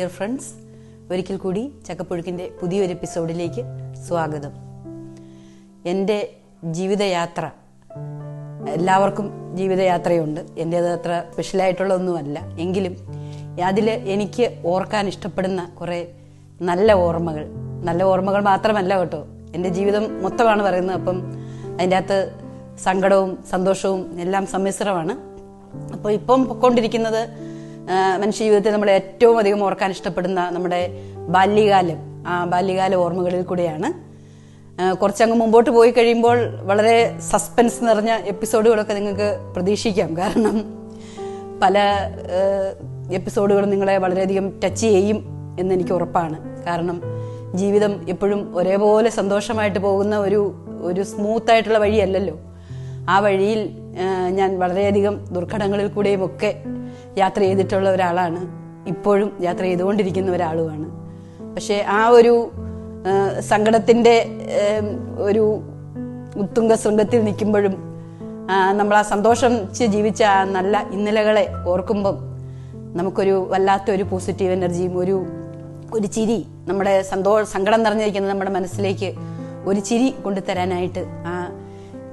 Dear friends ഒരിക്കൽ കൂടി ചക്കപ്പുഴുക്കിന്റെ പുതിയൊരു എപ്പിസോഡിലേക്ക് സ്വാഗതം. എന്റെ ജീവിതയാത്ര എല്ലാവർക്കും ജീവിതയാത്രയുണ്ട്. എന്റേത് അത്ര സ്പെഷ്യലായിട്ടുള്ള ഒന്നുമല്ല എങ്കിലും അതിൽ എനിക്ക് ഓർക്കാൻ ഇഷ്ടപ്പെടുന്ന കുറേ നല്ല ഓർമ്മകൾ. നല്ല ഓർമ്മകൾ മാത്രമല്ല കേട്ടോ. എന്റെ ജീവിതം മൊത്തമാണ് പറയുന്നത്. അപ്പം അതിന്റെ അകത്ത് സങ്കടവും സന്തോഷവും എല്ലാം സമ്മിശ്രമാണ്. അപ്പോൾ ഇപ്പം പൊക്കോണ്ടിരിക്കുന്നത് മനുഷ്യ ജീവിതത്തിൽ നമ്മൾ ഏറ്റവും അധികം ഓർക്കാൻ ഇഷ്ടപ്പെടുന്ന നമ്മുടെ ബാല്യകാലം. ആ ബാല്യകാല ഓർമ്മകളിൽ കൂടെയാണ്. കുറച്ചങ്ങ് മുമ്പോട്ട് പോയി കഴിയുമ്പോൾ വളരെ സസ്പെൻസ് നിറഞ്ഞ എപ്പിസോഡുകളൊക്കെ നിങ്ങൾക്ക് പ്രതീക്ഷിക്കാം. കാരണം പല എപ്പിസോഡുകളും നിങ്ങളെ വളരെയധികം ടച്ച് ചെയ്യും എന്നെനിക്ക് ഉറപ്പാണ്. കാരണം ജീവിതം എപ്പോഴും ഒരേപോലെ സന്തോഷമായിട്ട് പോകുന്ന ഒരു ഒരു സ്മൂത്ത് ആയിട്ടുള്ള വഴിയല്ലല്ലോ. ആ വഴിയിൽ ഞാൻ വളരെയധികം ദുർഘടങ്ങളിൽ കൂടെയും ഒക്കെ യാത്ര ചെയ്തിട്ടുള്ള ഒരാളാണ്. ഇപ്പോഴും യാത്ര ചെയ്തുകൊണ്ടിരിക്കുന്ന ഒരാളുമാണ്. പക്ഷേ ആ ഒരു സങ്കടത്തിന്റെ ഒരു ഉത്തുംഗ ശൃംഗത്തിൽ നിൽക്കുമ്പോഴും നമ്മൾ ആ സന്തോഷം ജീവിച്ച ആ നല്ല ഇന്നലകളെ ഓർക്കുമ്പം നമുക്കൊരു വല്ലാത്ത ഒരു പോസിറ്റീവ് എനർജിയും ഒരു ഒരു ചിരി നമ്മുടെ സന്തോഷ സങ്കടം നിറഞ്ഞിരിക്കുന്ന നമ്മുടെ മനസ്സിലേക്ക് ഒരു ചിരി കൊണ്ടുതരാനായിട്ട്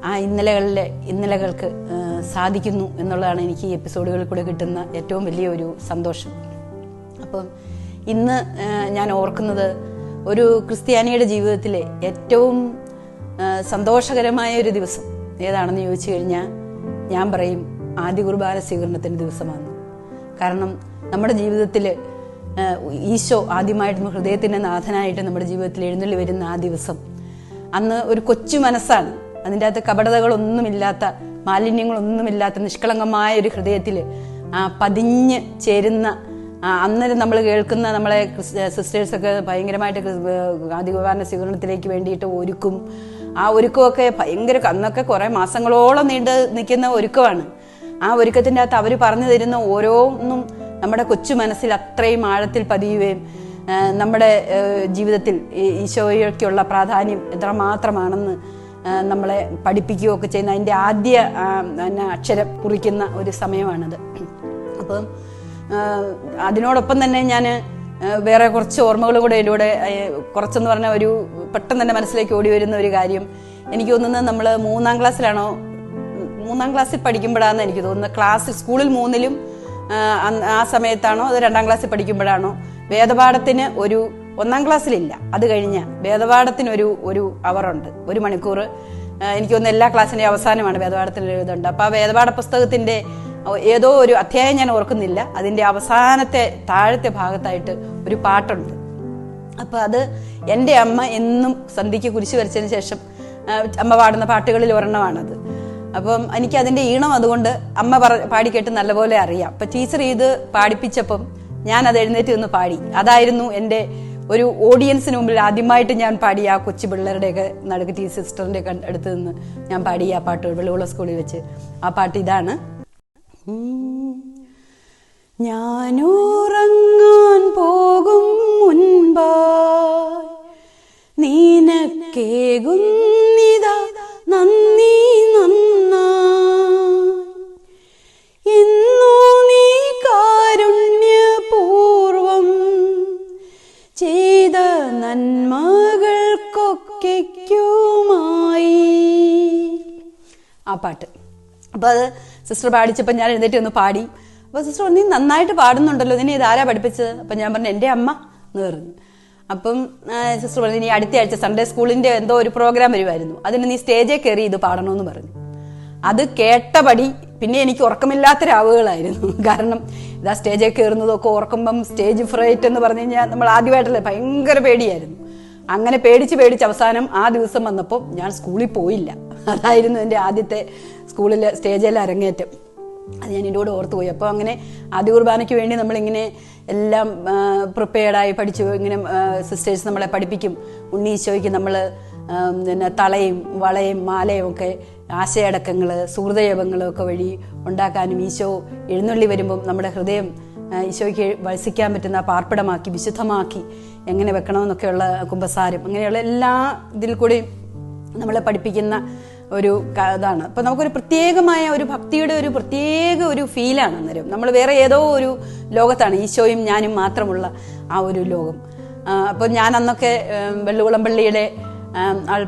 ആ ഇന്നലകളിലെ ഇന്നലകൾക്ക് സാധിക്കുന്നു എന്നുള്ളതാണ് എനിക്ക് ഈ എപ്പിസോഡുകളിൽ കൂടെ കിട്ടുന്ന ഏറ്റവും വലിയ ഒരു സന്തോഷം. അപ്പം ഇന്ന് ഞാൻ ഓർക്കുന്നത് ഒരു ക്രിസ്ത്യാനിയുടെ ജീവിതത്തിലെ ഏറ്റവും സന്തോഷകരമായ ഒരു ദിവസം ഏതാണെന്ന് ചോദിച്ചു കഴിഞ്ഞാൽ ഞാൻ പറയും ആദ്യ കുർബാന സ്വീകരണത്തിന്റെ ദിവസമാണ്. കാരണം നമ്മുടെ ജീവിതത്തിൽ ഈശോ ആദ്യമായിട്ട് ഹൃദയത്തിന്റെ നാഥനായിട്ട് നമ്മുടെ ജീവിതത്തിൽ എഴുന്നള്ളി വരുന്ന ആ ദിവസം അന്ന് ഒരു കൊച്ചു മനസ്സാണ് അതിന്റെ അകത്ത് കപടതകളൊന്നുമില്ലാത്ത മാലിന്യങ്ങളൊന്നുമില്ലാത്ത നിഷ്കളങ്കമായ ഒരു ഹൃദയത്തിൽ പതിഞ്ഞ് ചേരുന്ന അന്നേരം നമ്മൾ കേൾക്കുന്ന നമ്മളെ സിസ്റ്റേഴ്സൊക്കെ ഭയങ്കരമായിട്ട് ആദികുമാരന്റെ സ്വീകരണത്തിലേക്ക് വേണ്ടിയിട്ട് ഒരുക്കും. ആ ഒരുക്കമൊക്കെ ഭയങ്കര അന്നൊക്കെ കുറേ മാസങ്ങളോളം നീണ്ട് നിൽക്കുന്ന ഒരുക്കമാണ്. ആ ഒരുക്കത്തിന്റെ അകത്ത് അവർ പറഞ്ഞു തരുന്ന ഓരോന്നും നമ്മുടെ കൊച്ചു മനസ്സിൽ അത്രയും ആഴത്തിൽ പതിയുകയും നമ്മുടെ ജീവിതത്തിൽ ഈശോയ്ക്കുള്ള പ്രാധാന്യം എത്രമാത്രമാണെന്ന് നമ്മളെ പഠിപ്പിക്കുകയൊക്കെ ചെയ്യുന്ന അതിന്റെ ആദ്യ അക്ഷരം കുറിക്കുന്ന ഒരു സമയമാണത്. അപ്പം അതിനോടൊപ്പം തന്നെ ഞാൻ വേറെ കുറച്ച് ഓർമ്മകൾ കൂടെ ഇതിലൂടെ കുറച്ചെന്ന് പറഞ്ഞാൽ ഒരു പെട്ടെന്ന് തന്നെ മനസ്സിലേക്ക് ഓടി വരുന്ന ഒരു കാര്യം. എനിക്ക് തോന്നുന്നത് നമ്മൾ മൂന്നാം ക്ലാസ്സിലാണോ മൂന്നാം ക്ലാസ്സിൽ പഠിക്കുമ്പോഴാണെന്ന് എനിക്ക് തോന്നുന്നത്. ക്ലാസ് സ്കൂളിൽ മൂന്നിലും ആ സമയത്താണോ അത് രണ്ടാം ക്ലാസ്സിൽ പഠിക്കുമ്പോഴാണോ? വേദപാഠത്തിന് ഒരു ഒന്നാം ക്ലാസ്സിലില്ല. അത് കഴിഞ്ഞ വേദപാഠത്തിനൊരു ഒരു അവറുണ്ട് ഒരു മണിക്കൂർ എനിക്ക് തോന്നുന്നു എല്ലാ ക്ലാസ്സിന്റെയും അവസാനമാണ് വേദപാഠത്തിന്റെ എഴുതുന്നുണ്ട് അപ്പോൾ ആ വേദപാഠ പുസ്തകത്തിന്റെ ഏതോ ഒരു അധ്യായം ഞാൻ ഓർക്കുന്നില്ല. അതിന്റെ അവസാനത്തെ താഴത്തെ ഭാഗത്തായിട്ട് ഒരു പാട്ടുണ്ട്. അപ്പോൾ അത് എന്റെ അമ്മ എന്നും സന്ധ്യയ്ക്ക് കുരിശ് വരച്ചതിന് ശേഷം അമ്മ പാടുന്ന പാട്ടുകളിൽ ഒരെണ്ണമാണത്. അപ്പം എനിക്ക് അതിന്റെ ഈണം അതുകൊണ്ട് അമ്മ പറ പാടിക്കേട്ട് നല്ലപോലെ അറിയാം. അപ്പം ടീച്ചർ ഇത് പാടിപ്പിച്ചപ്പം ഞാൻ അത് എഴുന്നേറ്റ് നിന്ന് പാടി. അതായിരുന്നു എന്റെ ഒരു ഓഡിയൻസിന് മുമ്പിൽ ആദ്യമായിട്ട് ഞാൻ പാടിയ ആ കൊച്ചു പിള്ളേരുടെയൊക്കെ നടുക്ക് ടീ സിസ്റ്ററിന്റെ ഒക്കെ അടുത്ത് നിന്ന് ഞാൻ പാടിയ ആ പാട്ട് വെള്ളികുളം സ്കൂളിൽ വെച്ച്. ആ പാട്ട് ഇതാണ്. ഞാനുറങ്ങാൻ പോകും അപ്പോൾ അത് സിസ്റ്റർ പാടിച്ചപ്പോൾ ഞാൻ എഴുന്നേറ്റ് ഒന്ന് പാടി. അപ്പോൾ സിസ്റ്റർ നീ നന്നായിട്ട് പാടുന്നുണ്ടല്ലോ. നിന്നെ ഇതാരാ പഠിപ്പിച്ചത്? അപ്പം ഞാൻ പറഞ്ഞു എന്റെ അമ്മ എന്ന് പറഞ്ഞു. അപ്പം സിസ്റ്റർ പറഞ്ഞു നീ അടുത്ത ആഴ്ച സൺഡേ സ്കൂളിന്റെ എന്തോ ഒരു പ്രോഗ്രാം വരുമായിരുന്നു അതിന് നീ സ്റ്റേജിൽ കയറി ഇത് പാടണമെന്ന് പറഞ്ഞു. അത് കേട്ടപടി പിന്നെ എനിക്ക് ഉറക്കമില്ലാത്ത രാവുകളായിരുന്നു കാരണം ഇതാ സ്റ്റേജിൽ കയറുന്നതൊക്കെ ഓർക്കുമ്പം സ്റ്റേജ് ഫ്രൈറ്റ് എന്ന് പറഞ്ഞു കഴിഞ്ഞാൽ നമ്മൾ ആദ്യമായിട്ടല്ലേ? ഭയങ്കര പേടിയായിരുന്നു. അങ്ങനെ പേടിച്ച് പേടിച്ച് അവസാനം ആ ദിവസം വന്നപ്പോൾ ഞാൻ സ്കൂളിൽ പോയില്ല. അതായിരുന്നു എന്റെ ആദ്യത്തെ സ്കൂളിൽ സ്റ്റേജിൽ അരങ്ങേറ്റം. അത് ഞാൻ എന്റെ കൂടെ ഓർത്ത് പോയി. അപ്പോൾ അങ്ങനെ ആദ്യ കുർബാനയ്ക്ക് വേണ്ടി നമ്മളിങ്ങനെ എല്ലാം പ്രിപ്പയർഡായി പഠിച്ചു. ഇങ്ങനെ സിസ്റ്റേഴ്സ് നമ്മളെ പഠിപ്പിക്കും. ഉണ്ണീശോയ്ക്ക് നമ്മൾ പിന്നെ തളയും വളയും മാലയും ഒക്കെ ആശയടക്കങ്ങൾ സുഹൃദയപങ്ങളും ഒക്കെ വഴി ഉണ്ടാക്കാനും ഈശോ എഴുന്നള്ളി വരുമ്പം നമ്മുടെ ഹൃദയം ഈശോയ്ക്ക് വത്സിക്കാൻ പറ്റുന്ന പാർപ്പിടമാക്കി വിശുദ്ധമാക്കി എങ്ങനെ വെക്കണമെന്നൊക്കെയുള്ള കുമ്പസാരം അങ്ങനെയുള്ള എല്ലാ ഇതിൽ കൂടി നമ്മളെ പഠിപ്പിക്കുന്ന ഒരു ഇതാണ്. അപ്പൊ നമുക്കൊരു പ്രത്യേകമായ ഒരു ഭക്തിയുടെ ഒരു പ്രത്യേക ഒരു ഫീലാണ് അന്നേരം. നമ്മൾ വേറെ ഏതോ ഒരു ലോകത്താണ് ഈശോയും ഞാനും മാത്രമുള്ള ആ ഒരു ലോകം. അപ്പോൾ അപ്പൊ ഞാൻ അന്നൊക്കെ വെള്ളുകുളം പള്ളിയുടെ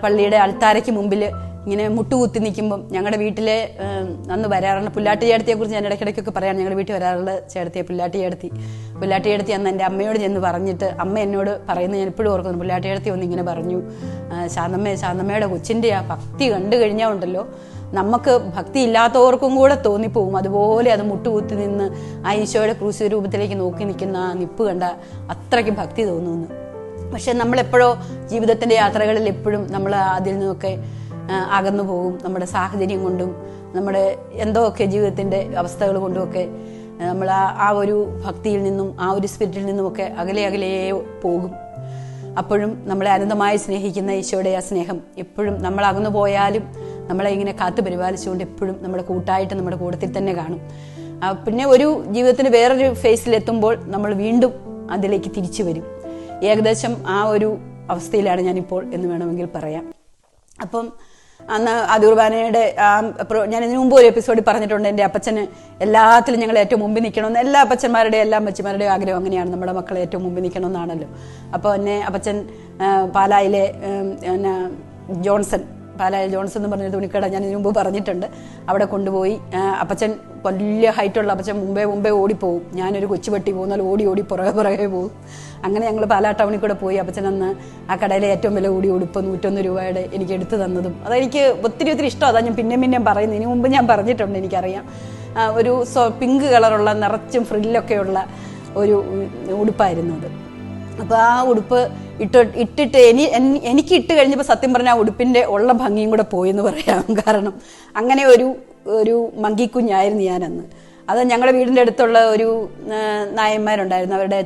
പള്ളിയുടെ അൾത്താരയ്ക്ക് മുമ്പിൽ ഇങ്ങനെ മുട്ടുകുത്തി നിൽക്കുമ്പം ഞങ്ങളുടെ വീട്ടിലെ അന്ന് വരാറുള്ള പുല്ലാട്ടി ചേട്ടത്തിയെ കുറിച്ച് ഞാൻ ഇടയ്ക്കിടയ്ക്കൊക്കെ പറയാം. ഞങ്ങളുടെ വീട്ടിൽ വരാറുള്ള ചേട്ടത്തിയെ പുല്ലാട്ടി ചേട്ടത്തി പുല്ലാട്ടി ചേട്ടത്തി അന്ന് എന്റെ അമ്മയോട് ചെന്ന് പറഞ്ഞിട്ട് അമ്മ എന്നോട് പറയുന്നത് ഞാൻ എപ്പോഴും ഓർക്കുന്നു. പുല്ലാട്ടി ഒന്ന് ഇങ്ങനെ പറഞ്ഞു ശാന്തമ്മ ശാന്തമ്മയുടെ കൊച്ചിന്റെ ആ ഭക്തി കണ്ടു കഴിഞ്ഞാൽ ഉണ്ടല്ലോ. നമുക്ക് ഭക്തി ഇല്ലാത്തവർക്കും കൂടെ തോന്നിപ്പോവും. അതുപോലെ അത് മുട്ടുകുത്തി നിന്ന് ആ ഈശോയുടെ ക്രൂശ രൂപത്തിലേക്ക് നോക്കി നിൽക്കുന്ന ആ നിപ്പ് കണ്ട അത്രയ്ക്ക് ഭക്തി തോന്നുന്നു. പക്ഷെ നമ്മളെപ്പോഴോ ജീവിതത്തിന്റെ യാത്രകളിൽ എപ്പോഴും നമ്മൾ അതിൽ നിന്നൊക്കെ അകന്നു പോകും നമ്മുടെ സാഹചര്യം കൊണ്ടും നമ്മുടെ എന്തോ ഒക്കെ ജീവിതത്തിന്റെ അവസ്ഥകൾ കൊണ്ടുമൊക്കെ നമ്മൾ ആ ആ ഒരു ഭക്തിയിൽ നിന്നും ആ ഒരു സ്പിരിറ്റിൽ നിന്നുമൊക്കെ അകലെ അകലേ പോകും. അപ്പോഴും നമ്മളെ അനന്തമായി സ്നേഹിക്കുന്ന ഈശോയുടെ ആ സ്നേഹം എപ്പോഴും നമ്മൾ അകന്നു പോയാലും നമ്മളെ ഇങ്ങനെ കാത്തു പരിപാലിച്ചുകൊണ്ട് എപ്പോഴും നമ്മുടെ കൂട്ടായിട്ട് നമ്മുടെ കൂട്ടത്തിൽ തന്നെ കാണും. പിന്നെ ഒരു ജീവിതത്തിന് വേറൊരു ഫേസിലെത്തുമ്പോൾ നമ്മൾ വീണ്ടും അതിലേക്ക് തിരിച്ചു വരും. ഏകദേശം ആ ഒരു അവസ്ഥയിലാണ് ഞാനിപ്പോൾ എന്ന് വേണമെങ്കിൽ പറയാം. അപ്പം അന്ന് അതുർബാനയുടെ ഞാൻ ഇതിനു മുമ്പ് ഒരു എപ്പിസോഡിൽ പറഞ്ഞിട്ടുണ്ട് എന്റെ അപ്പച്ചന് എല്ലാത്തിലും ഞങ്ങൾ ഏറ്റവും മുമ്പിൽ നിൽക്കണമെന്ന്. എല്ലാ അപ്പച്ചന്മാരുടെയും എല്ലാ അമ്മച്ചിമാരുടെയും ആഗ്രഹം അങ്ങനെയാണ്. നമ്മുടെ മക്കളെ ഏറ്റവും മുമ്പിൽ നിൽക്കണമെന്നാണല്ലോ. അപ്പോൾ എന്നെ അപ്പച്ചൻ പാലായിലെ ജോൺസൺ പാലായ ജോൺസ് എന്ന് പറഞ്ഞൊരു തുണിക്കട ഞാൻ ഇതിനു മുമ്പ് പറഞ്ഞിട്ടുണ്ട്. അവിടെ കൊണ്ടുപോയി. അപ്പച്ചൻ വലിയ ഹൈറ്റുള്ള അപ്പച്ചൻ മുമ്പേ മുമ്പേ ഓടിപ്പോവും. ഞാനൊരു കൊച്ചുപെട്ടി പോകുന്നാൽ ഓടി ഓടി പുറകെ പുറകെ പോകും അങ്ങനെ ഞങ്ങൾ പാലാ ടൗണിൽ കൂടെ പോയി. അപ്പച്ചൻ അന്ന് ആ കടയിലെ ഏറ്റവും വില കൂടി ഉടുപ്പ് നൂറ്റൊന്ന് രൂപയുടെ എനിക്ക് എടുത്തു തന്നതും. അതെനിക്ക് ഒത്തിരി ഒത്തിരി ഇഷ്ടം. അതാ ഞാൻ പിന്നെ പിന്നെയും പറയുന്നത്. ഇതിനു മുമ്പ് ഞാൻ പറഞ്ഞിട്ടുണ്ട് എനിക്കറിയാം. ഒരു പിങ്ക് കളറുള്ള നിറച്ചും ഫ്രില്ലൊക്കെയുള്ള ഒരു ഉടുപ്പായിരുന്നു അത്. അപ്പോൾ ആ ഉടുപ്പ് ഇട്ട് ഇട്ടിട്ട് എനി എനിക്ക് ഇട്ട് കഴിഞ്ഞപ്പോൾ സത്യം പറഞ്ഞാൽ ഉടുപ്പിന്റെ ഉള്ള ഭംഗിയും കൂടെ പോയെന്ന് പറയാം. കാരണം അങ്ങനെ ഒരു ഒരു മങ്കിക്കുഞ്ഞായിരുന്നു ഞാനന്ന്. അത് ഞങ്ങളുടെ വീടിന്റെ അടുത്തുള്ള ഒരു നായന്മാരുണ്ടായിരുന്നു. അവരുടെ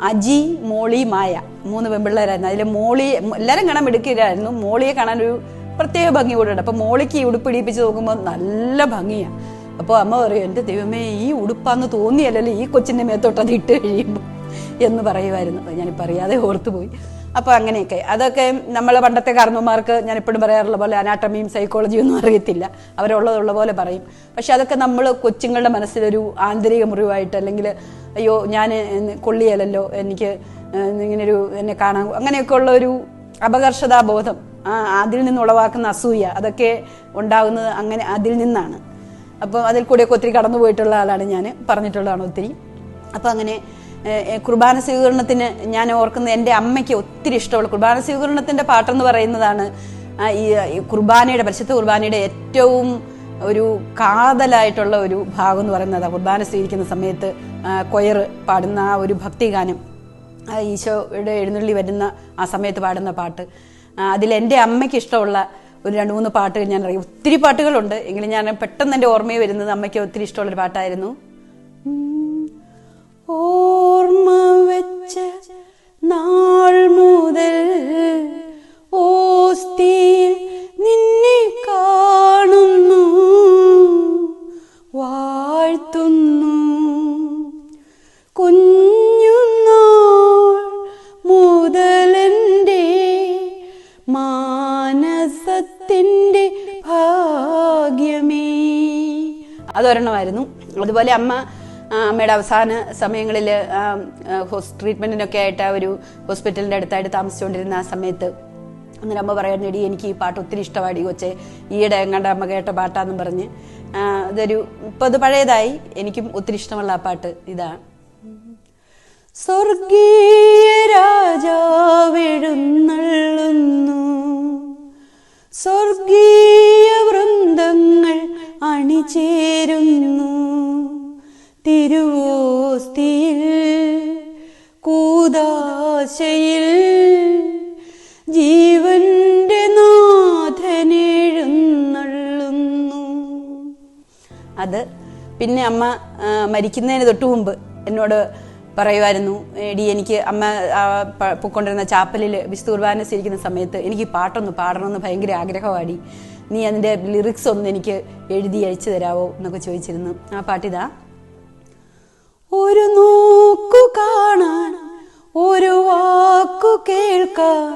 അജി മോളി മായ മൂന്ന് പെൺപിള്ളേരായിരുന്നു. അതിൽ മോളി എല്ലാവരും കാണാൻ എടുക്കില്ലായിരുന്നു മോളിയെ കാണാൻ ഒരു പ്രത്യേക ഭംഗി കൂടെ ഉണ്ട് അപ്പോൾ മോളിക്ക് ഈ ഉടുപ്പ് ഇടിപ്പിച്ച് നോക്കുമ്പോൾ നല്ല ഭംഗിയാണ് അപ്പോൾ അമ്മ പറയും എന്റെ ദൈവമേ ഈ ഉടുപ്പാന്ന് തോന്നിയല്ലല്ലോ ഈ കൊച്ചിന്റെ മേത്തോട്ട് അത് ഇട്ട് കഴിയുമ്പോൾ എന്ന് പറയുമായിരുന്നു. അത് ഞാനിപ്പോൾ അറിയാതെ ഓർത്തുപോയി. അപ്പോൾ അങ്ങനെയൊക്കെ. അതൊക്കെ നമ്മളെ പണ്ടത്തെ കാരണവന്മാർക്ക് ഞാൻ എപ്പോഴും പറയാറുള്ള പോലെ അനാട്ടമിയും സൈക്കോളജിയും ഒന്നും അറിയത്തില്ല. അവരുള്ളതുള്ള പോലെ പറയും. പക്ഷെ അതൊക്കെ നമ്മൾ കൊച്ചുങ്ങളുടെ മനസ്സിലൊരു ആന്തരിക മുറിവായിട്ട് അല്ലെങ്കിൽ അയ്യോ ഞാൻ കൊള്ളിയല്ലോ എനിക്ക് ഇങ്ങനൊരു എന്നെ കാണാൻ അങ്ങനെയൊക്കെ ഉള്ള ഒരു അപകർഷതാബോധം അതിൽ നിന്ന് ഉളവാക്കുന്ന അസൂയ അതൊക്കെ ഉണ്ടാകുന്നത് അങ്ങനെ അതിൽ നിന്നാണ്. അപ്പോൾ അതിൽ കൂടെയൊക്കെ ഒത്തിരി കടന്നു പോയിട്ടുള്ള ആളാണ് ഞാൻ പറഞ്ഞിട്ടുള്ളതാണ് ഒത്തിരി. അപ്പോൾ അങ്ങനെ കുർബാന സ്വീകരണത്തിന് ഞാൻ ഓർക്കുന്നത് എന്റെ അമ്മയ്ക്ക് ഒത്തിരി ഇഷ്ടമുള്ള കുർബാന സ്വീകരണത്തിന്റെ പാട്ടെന്ന് പറയുന്നതാണ് ഈ കുർബാനയുടെ പരിശുദ്ധ കുർബാനയുടെ ഏറ്റവും ഒരു കാതലായിട്ടുള്ള ഒരു ഭാഗം എന്ന് പറയുന്നത് കുർബാന സ്വീകരിക്കുന്ന സമയത്ത് കൊയർ പാടുന്ന ആ ഒരു ഭക്തിഗാനം ഈശോയുടെ എഴുന്നള്ളി വരുന്ന ആ സമയത്ത് പാടുന്ന പാട്ട്. അതിൽ എന്റെ അമ്മയ്ക്ക് ഇഷ്ടമുള്ള ഒരു രണ്ട് മൂന്ന് പാട്ടുകൾ ഞാൻ അറിയാം. ഒത്തിരി പാട്ടുകളുണ്ട്. എങ്കിലും ഞാൻ പെട്ടെന്ന് എന്റെ ഓർമ്മയിൽ വരുന്നത് അമ്മയ്ക്ക് ഒത്തിരി ഇഷ്ടമുള്ളൊരു പാട്ടായിരുന്നു. ഓർമ്മ വെച്ച നാൾ മുതൽ ഓസ്തിയിൽ നിന്നെ കാണുന്നു. വാഴ്ത്തുന്നു. കുഞ്ഞുനാൾ മുതലെന്റെ മാനസത്തിന്റെ ഭാഗ്യമേ. അതൊരെണ്ണമായിരുന്നു. അതുപോലെ അമ്മ അമ്മയുടെ അവസാന സമയങ്ങളിൽ ട്രീറ്റ്മെന്റിനൊക്കെ ആയിട്ട് ഒരു ഹോസ്പിറ്റലിന്റെ അടുത്തായിട്ട് താമസിച്ചുകൊണ്ടിരുന്ന ആ സമയത്ത് അന്നേരം അമ്മ പറയുന്ന എടി എനിക്ക് ഈ പാട്ട് ഒത്തിരി ഇഷ്ടമായി കൊച്ചെ ഈയിടെ എങ്ങാണ്ട് അമ്മ കേട്ട പാട്ടാന്നും പറഞ്ഞ്. ഇതൊരു ഇപ്പം അത് പഴയതായി എനിക്കും ഒത്തിരി ഇഷ്ടമുള്ള ആ പാട്ട് ഇതാണ്. സ്വർഗീയ പിന്നെ അമ്മ മരിക്കുന്നതിന് തൊട്ട് മുമ്പ് എന്നോട് പറയുമായിരുന്നു എടി എനിക്ക് അമ്മ പൊക്കൊണ്ടിരുന്ന ചാപ്പലിൽ വിശുദ്ധ കുർബാന സ്വീകരിക്കുന്ന സമയത്ത് എനിക്ക് പാട്ടൊന്ന് പാടണമെന്ന് ഭയങ്കര ആഗ്രഹമാടി നീ അതിന്റെ ലിറിക്സ് ഒന്ന് എനിക്ക് എഴുതി അയച്ചു തരാവോ? എന്നൊക്കെ ചോദിച്ചിരുന്നു. ആ പാട്ടിതാ ഒരു നോക്കു കാണാൻ ഒരു വാക്കു കേൾക്കാൻ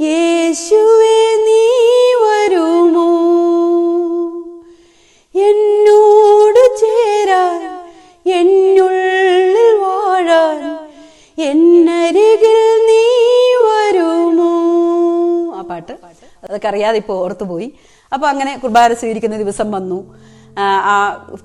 യേശുവേ നീ അറിയാതെ ഇപ്പോൾ ഓർത്തുപോയി. അപ്പോൾ അങ്ങനെ കുർബാന സ്വീകരിക്കുന്ന ദിവസം വന്നു. ആ,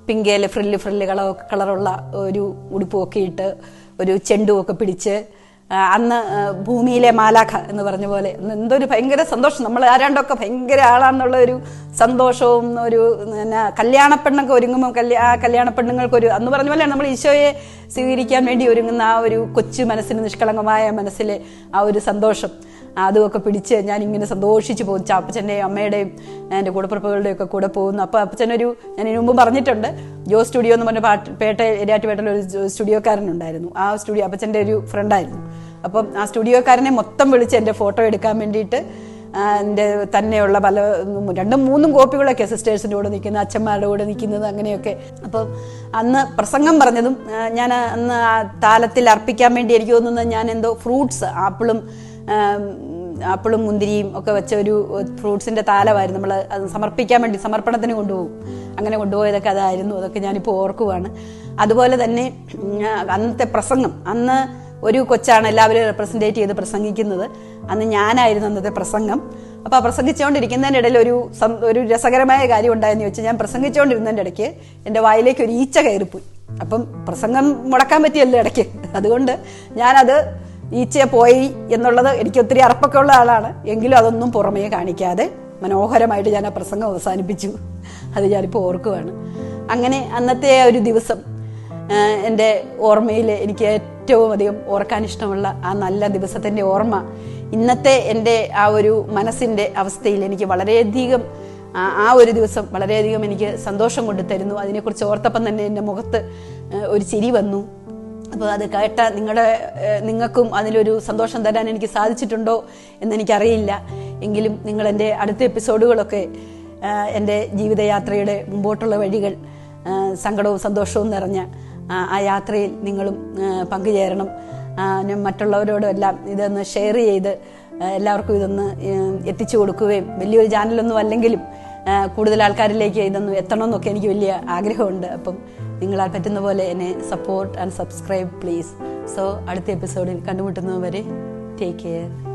പിങ്കയിലെ ഫ്രില്ല് ഫ്രില്ല് കളർ കളറുള്ള ഒരു ഉടുപ്പുമൊക്കെ ഇട്ട് ഒരു ചെണ്ടുമൊക്കെ പിടിച്ച് അന്ന് ഭൂമിയിലെ മാലാഖ എന്ന് പറഞ്ഞ പോലെ എന്തൊരു ഭയങ്കര സന്തോഷം. നമ്മൾ ആരാണ്ടൊക്കെ ഭയങ്കര ആളാന്നുള്ള ഒരു സന്തോഷവും ഒരു പിന്നെ കല്യാണ പെണ്ണൊക്കെ ഒരുങ്ങുമ്പോൾ കല്യാ ആ കല്യാണ പെണ്ണുങ്ങൾക്കൊരു അന്ന് പറഞ്ഞ പോലെ നമ്മൾ ഈശോയെ സ്വീകരിക്കാൻ വേണ്ടി ഒരുങ്ങുന്ന ആ ഒരു കൊച്ചു മനസ്സിന് നിഷ്കളങ്കമായ മനസ്സിലെ ആ ഒരു സന്തോഷം. അതുമൊക്കെ പിടിച്ച് ഞാൻ ഇങ്ങനെ സന്തോഷിച്ച് പോകും. അപ്പച്ചന്റെയും അമ്മയുടെയും എന്റെ കൂടപ്പുറപ്പുകളുടെയും ഒക്കെ കൂടെ പോകുന്നു. അപ്പോൾ അപ്പച്ചനൊരു ഞാൻ ഇതിനു മുമ്പ് പറഞ്ഞിട്ടുണ്ട് ജോ സ്റ്റുഡിയോ എന്ന് പറഞ്ഞ പാട്ട് പേട്ട എരിയാറ്റുപേട്ടയിൽ ഒരു സ്റ്റുഡിയോക്കാരനുണ്ടായിരുന്നു ആ സ്റ്റുഡിയോ അപ്പച്ചന്റെ ഒരു ഫ്രണ്ടായിരുന്നു അപ്പം ആ സ്റ്റുഡിയോക്കാരനെ മൊത്തം വിളിച്ച് എന്റെ ഫോട്ടോ എടുക്കാൻ വേണ്ടിയിട്ട് എന്റെ തന്നെയുള്ള പല രണ്ടും മൂന്നും കോപ്പികളൊക്കെ സിസ്റ്റേഴ്സിന്റെ കൂടെ നിൽക്കുന്നത് അച്ഛന്മാരുടെ കൂടെ നിൽക്കുന്നത് അങ്ങനെയൊക്കെ. അപ്പം അന്ന് പ്രസംഗം പറഞ്ഞതും ഞാൻ അന്ന് ആ താലത്തിൽ അർപ്പിക്കാൻ വേണ്ടി എനിക്ക് തോന്നുന്നത് ഞാൻ എന്തോ ഫ്രൂട്ട്സ് ആപ്പിളും ആപ്പിളും മുന്തിരിയും ഒക്കെ വെച്ച ഒരു ഫ്രൂട്ട്സിന്റെ താലമായിരുന്നു. നമ്മൾ അത് സമർപ്പിക്കാൻ വേണ്ടി സമർപ്പണത്തിന് കൊണ്ടുപോകും. അങ്ങനെ കൊണ്ടുപോയതൊക്കെ അതായിരുന്നു. അതൊക്കെ ഞാനിപ്പോൾ ഓർക്കുവാണ്. അതുപോലെ തന്നെ അന്നത്തെ പ്രസംഗം. അന്ന് ഒരു കൊച്ചാണ് എല്ലാവരും റെപ്രസെന്റേറ്റ് ചെയ്ത് പ്രസംഗിക്കുന്നത്. അന്ന് ഞാനായിരുന്നു അന്നത്തെ പ്രസംഗം. അപ്പോൾ ആ പ്രസംഗിച്ചുകൊണ്ടിരിക്കുന്നതിന്റെ ഇടയിൽ ഒരു ഒരു രസകരമായ കാര്യം ഉണ്ടായെന്ന് വെച്ചാൽ ഞാൻ പ്രസംഗിച്ചുകൊണ്ടിരുന്നതിന്റെ ഇടയ്ക്ക് എന്റെ വായിലേക്ക് ഒരു ഈച്ച കയറിപ്പോയി. അപ്പം പ്രസംഗം മുടക്കാൻ പറ്റിയല്ലോ ഇടയ്ക്ക്. അതുകൊണ്ട് ഞാനത് ഈച്ചയെ പോയി എന്നുള്ളത് എനിക്ക് ഒത്തിരി അറപ്പൊക്കെ ഉള്ള ആളാണ്. എങ്കിലും അതൊന്നും പുറമേ കാണിക്കാതെ മനോഹരമായിട്ട് ഞാൻ ആ പ്രസംഗം അവസാനിപ്പിച്ചു. അത് ഞാനിപ്പോൾ ഓർക്കുവാണ്. അങ്ങനെ അന്നത്തെ ആ ഒരു ദിവസം എന്റെ ഓർമ്മയിൽ എനിക്ക് ഏറ്റവും അധികം ഓർക്കാൻ ഇഷ്ടമുള്ള ആ നല്ല ദിവസത്തിന്റെ ഓർമ്മ ഇന്നത്തെ എന്റെ ആ ഒരു മനസ്സിന്റെ അവസ്ഥയിൽ എനിക്ക് വളരെയധികം ആ ഒരു ദിവസം വളരെയധികം എനിക്ക് സന്തോഷം കൊണ്ടു തരുന്നു. അതിനെക്കുറിച്ച് ഓർത്തപ്പം തന്നെ എന്റെ മുഖത്ത് ഒരു ചിരി വന്നു. അപ്പോൾ അത് കേട്ട നിങ്ങളുടെ നിങ്ങൾക്കും അതിലൊരു സന്തോഷം തരാൻ എനിക്ക് സാധിച്ചിട്ടുണ്ടോ എന്നെനിക്കറിയില്ല. എങ്കിലും നിങ്ങൾ എന്റെ അടുത്ത എപ്പിസോഡുകളൊക്കെ എന്റെ ജീവിതയാത്രയുടെ മുമ്പോട്ടുള്ള വഴികൾ സങ്കടവും സന്തോഷവും നിറഞ്ഞ ആ യാത്രയിൽ നിങ്ങളും പങ്കുചേരണം. ഞാൻ മറ്റുള്ളവരോടും എല്ലാം ഇതൊന്ന് ഷെയർ ചെയ്ത് എല്ലാവർക്കും ഇതൊന്ന് എത്തിച്ചു കൊടുക്കുകയും വലിയൊരു ചാനലൊന്നും അല്ലെങ്കിലും കൂടുതൽ ആൾക്കാരിലേക്ക് ഇതൊന്നും എത്തണമെന്നൊക്കെ എനിക്ക് വലിയ ആഗ്രഹമുണ്ട്. അപ്പം നിങ്ങളാൽ പറ്റുന്ന പോലെ എന്നെ support and subscribe please so അടുത്ത എപ്പിസോഡിൽ കണ്ടുമുട്ടുന്നവരെ ടേക്ക് കെയർ